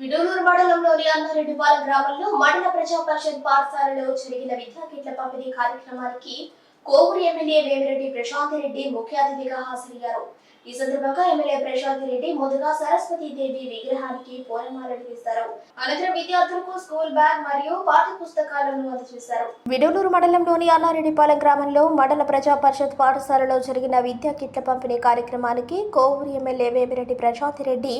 విడూలూరు మండలంలోని అన్నారెడ్డిపాలెం గ్రామంలో మండల ప్రజా పరిషత్ పాఠశాలలో జరిగిన విద్యా కిట్ల పంపిణీ కార్యక్రమానికి కోవూరు ఎమ్మెల్యే వేమిరెడ్డి ప్రశాంత్ రెడ్డి ముఖ్య అతిథిగా హాజరయ్యారు. ఈ సందర్భంగా ఎమ్మెల్యే ప్రశాంత్ రెడ్డి ముందుగా సరస్వతి దేవి విగ్రహానికి పూలమాలలు వేశారు. అనంతరం విద్యార్థులకు స్కూల్ బ్యాగ్ మరియు పాఠ్య పుస్తకాలను అందజేశారు. విడూలూరు మండలంలోని అన్నారెడ్డిపాలెం గ్రామంలో మండల ప్రజా పరిషత్ పాఠశాలలో జరిగిన విద్యా కిట్ల పంపిణీ కార్యక్రమానికి కోవూరు ఎమ్మెల్యే వేమిరెడ్డి ప్రశాంత్ రెడ్డి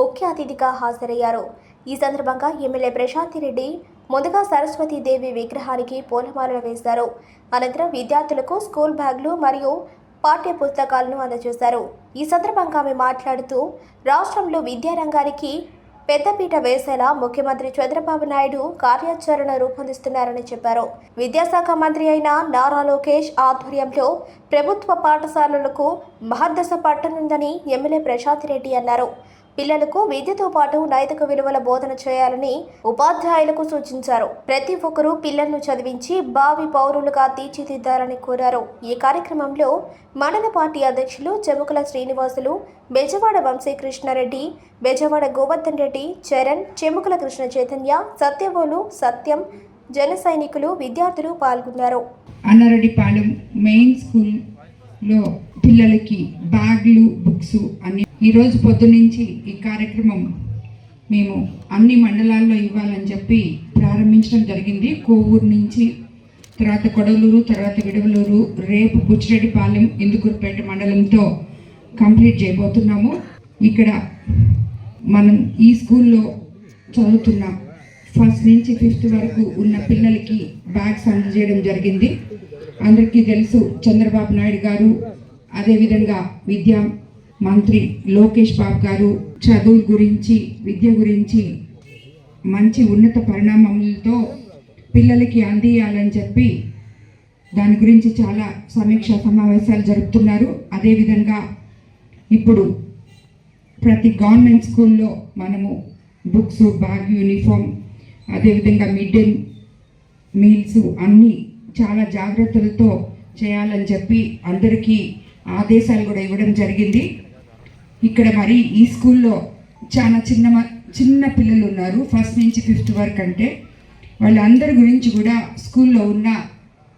ముఖ్య అతిథిగా హాజరయ్యారు. ఈ సందర్భంగా ఎమ్మెల్యే ప్రశాంత్ రెడ్డి ముందుగా సరస్వతి దేవి విగ్రహానికి పూలమాలలు వేశారు. అనంతరం విద్యార్థులకు స్కూల్ బ్యాగులు మరియు పాఠ్య పుస్తకాలను అందజేశారు. ఈ సందర్భంగా ఆమె మాట్లాడుతూ రాష్ట్రంలో విద్యారంగానికి పెద్దపీట వేసేలా ముఖ్యమంత్రి చంద్రబాబు నాయుడు కార్యాచరణ రూపొందిస్తున్నారని చెప్పారు. విద్యాశాఖ మంత్రి అయిన నారా లోకేష్ ఆధ్వర్యంలో ప్రభుత్వ పాఠశాలలకు మహర్దశ పట్టనుందని ఎమ్మెల్యే ప్రశాంత్ రెడ్డి అన్నారు. పిల్లలకు విద్యతో పాటు నైతిక విలువల బోధన చేయాలని ఉపాధ్యాయులకు సూచించారు. ప్రతి ఒక్కరూ పిల్లలను చదివించి భావి పౌరులుగా తీర్చిదిద్దాలని కోరారు. ఈ కార్యక్రమంలో మండల పార్టీ అధ్యక్షులు చెముకల శ్రీనివాసులు బెజవాడ వంశీకృష్ణారెడ్డి బెజవాడ గోవర్ధన్ రెడ్డి చరణ్ చెముకల కృష్ణ చైతన్య సత్యవోలు సత్యం జన సైనికులు విద్యార్థులు పాల్గొన్నారు. అన్నారెడ్డిపాలెం మెయిన్ స్కూల్లో పిల్లలకి బ్యాగ్లు బుక్స్ అన్ని ఈరోజు పొద్దునుంచి ఈ కార్యక్రమం మేము అన్ని మండలాల్లో ఇవ్వాలని చెప్పి ప్రారంభించడం జరిగింది. కోవూరు నుంచి తర్వాత కొడలూరు తర్వాత విడవలూరు రేపు బుచ్చిరెడ్డిపాలెం ఇందుకూరుపేట మండలంతో కంప్లీట్ చేయబోతున్నాము. ఇక్కడ మనం ఈ స్కూల్లో చదువుతున్నాం ఫస్ట్ నుంచి ఫిఫ్త్ వరకు ఉన్న పిల్లలకి బ్యాగ్స్ అందజేయడం జరిగింది. అందరికీ తెలుసు చంద్రబాబు నాయుడు గారు అదేవిధంగా విద్యా మంత్రి లోకేష్ బాబు గారు చదువుల గురించి విద్య గురించి మంచి ఉన్నత పరిణామములతో పిల్లలకి అందియాలని చెప్పి దాని గురించి చాలా సమీక్ష సమావేశాలు జరుపుతున్నారు. అదేవిధంగా ఇప్పుడు ప్రతి గవర్నమెంట్ స్కూల్లో మనము బుక్స్ బ్యాగ్ యూనిఫామ్ అదేవిధంగా మిడ్ డే మీల్స్ అన్నీ చాలా జాగ్రత్తలతో చేయాలని చెప్పి అందరికీ ఆదేశాలు కూడా ఇవ్వడం జరిగింది. ఇక్కడ మరి ఈ స్కూల్లో చాలా చిన్న మ- చిన్న పిల్లలు ఉన్నారు. ఫస్ట్ నుంచి ఫిఫ్త్ వరకు అంటే వాళ్ళందరి గురించి కూడా స్కూల్లో ఉన్న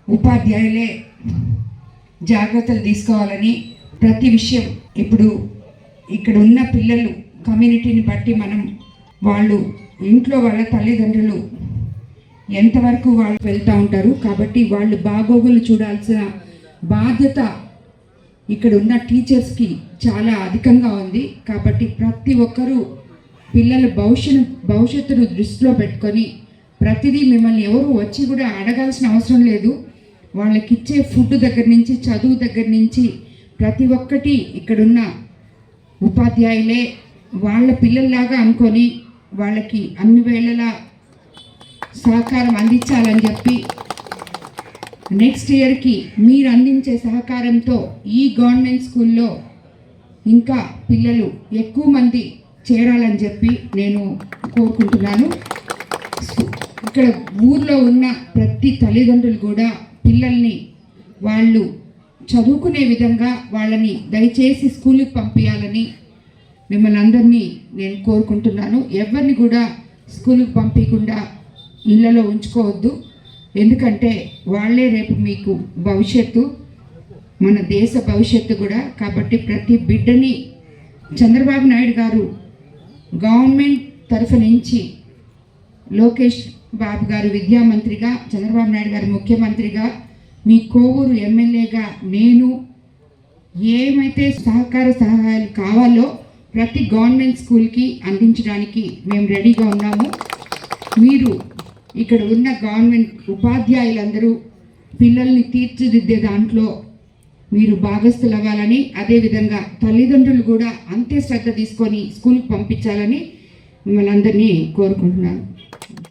ఉపాధ్యాయులే జాగ్రత్తలు తీసుకోవాలని ప్రతి విషయం ఇప్పుడు ఇక్కడ ఉన్న పిల్లలు కమ్యూనిటీని బట్టి మనం వాళ్ళు ఇంట్లో వాళ్ళ తల్లిదండ్రులు ఎంతవరకు వాళ్ళు వెళ్తూ ఉంటారు. కాబట్టి వాళ్ళు బాగోగులు చూడాల్సిన బాధ్యత ఇక్కడ ఉన్న టీచర్స్కి చాలా అధికంగా ఉంది. కాబట్టి ప్రతి ఒక్కరూ పిల్లల భవిష్యత్తు భవిష్యత్తును దృష్టిలో పెట్టుకొని ప్రతిదీ మిమ్మల్ని ఎవరు వచ్చి కూడా అడగాల్సిన అవసరం లేదు. వాళ్ళకి ఇచ్చే ఫుడ్ దగ్గర నుంచి చదువు దగ్గర నుంచి ప్రతి ఒక్కటి ఇక్కడున్న ఉపాధ్యాయులే వాళ్ళ పిల్లల్లాగా అనుకొని వాళ్ళకి అన్ని వేళలా సహకారం అందించాలని చెప్పి నెక్స్ట్ ఇయర్కి మీరు అందించే సహకారంతో ఈ గవర్నమెంట్ స్కూల్లో ఇంకా పిల్లలు ఎక్కువ మంది చేరాలని చెప్పి నేను కోరుకుంటున్నాను. ఇక్కడ ఊర్లో ఉన్న ప్రతి తల్లిదండ్రులు కూడా పిల్లల్ని వాళ్ళు చదువుకునే విధంగా వాళ్ళని దయచేసి స్కూల్కి పంపించాలని మిమ్మల్ని అందరినీ నేను కోరుకుంటున్నాను. ఎవరిని కూడా స్కూల్కి పంపించకుండా ఇళ్ళలో ఉంచుకోవద్దు. ఎందుకంటే వాళ్ళే రేపు మీకు భవిష్యత్తు మన దేశ భవిష్యత్తు కూడా. కాబట్టి ప్రతి బిడ్డని చంద్రబాబు నాయుడు గారు గవర్నమెంట్ తరఫు నుంచి లోకేష్ బాబు గారు విద్యామంత్రిగా చంద్రబాబు నాయుడు గారు ముఖ్యమంత్రిగా మీ కోవూరు ఎమ్మెల్యేగా నేను ఏమైతే సహకార సహాయాలు కావాలో ప్రతి గవర్నమెంట్ స్కూల్కి అందించడానికి మేము రెడీగా ఉన్నాము. మీరు ఇక్కడ ఉన్న గవర్నమెంట్ ఉపాధ్యాయులందరూ పిల్లల్ని తీర్చిదిద్దే దాంట్లో మీరు భాగస్థులు అవ్వాలని అదేవిధంగా తల్లిదండ్రులు కూడా అంతే శ్రద్ధ తీసుకొని స్కూల్కి పంపించాలని మిమ్మల్ని అందరినీ కోరుకుంటున్నాను.